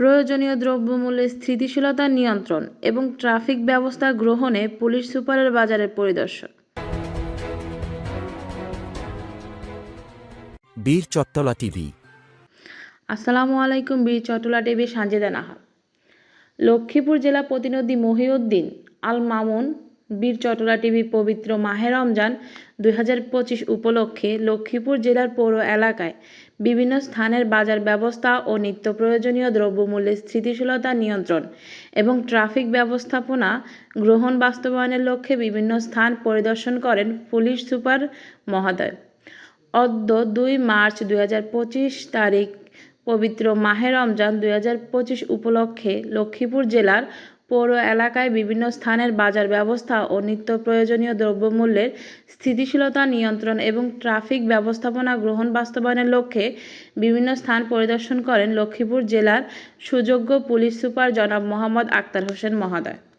প্রয়োজনীয় দ্রব্যমূল্যের স্থিতিশীলতা নিয়ন্ত্রণ এবং ট্রাফিক ব্যবস্থা গ্রহণে পুলিশ সুপারের বাজারের পরিদর্শন বীর চট্টলা টিভি। আসসালামু আলাইকুম বীর চট্টলা টিভি সানজিদা নাহা লক্ষ্মীপুর জেলা প্রতিনিধি মহিউদ্দিন আল মামুন বীর চট্টলা টিভি পবিত্র মাহে রমজান দুই হাজার পঁচিশ উপলক্ষে লক্ষ্মীপুর জেলার পৌর এলাকায় বিভিন্ন স্থানের বাজার ব্যবস্থা ও নিত্য প্রয়োজনীয় দ্রব্যমূল্যের স্থিতিশীলতা নিয়ন্ত্রণ এবং ট্রাফিক ব্যবস্থাপনা গ্রহণ বাস্তবায়নের লক্ষ্যে বিভিন্ন স্থান পরিদর্শন করেন পুলিশ সুপার মহোদয়। অদ্য দুই মার্চ দুই হাজার পঁচিশ তারিখ পবিত্র মাহে রমজান দুই হাজার পঁচিশ উপলক্ষে লক্ষ্মীপুর জেলার পৌর এলাকায় বিভিন্ন স্থানের বাজার ব্যবস্থা ও নিত্য প্রয়োজনীয় দ্রব্যমূল্যের স্থিতিশীলতা নিয়ন্ত্রণ এবং ট্রাফিক ব্যবস্থাপনা গ্রহণ বাস্তবায়নের লক্ষ্যে বিভিন্ন স্থান পরিদর্শন করেন লক্ষ্মীপুর জেলার সুযোগ্য পুলিশ সুপার জনাব মোহাম্মদ আক্তার হোসেন মহোদয়।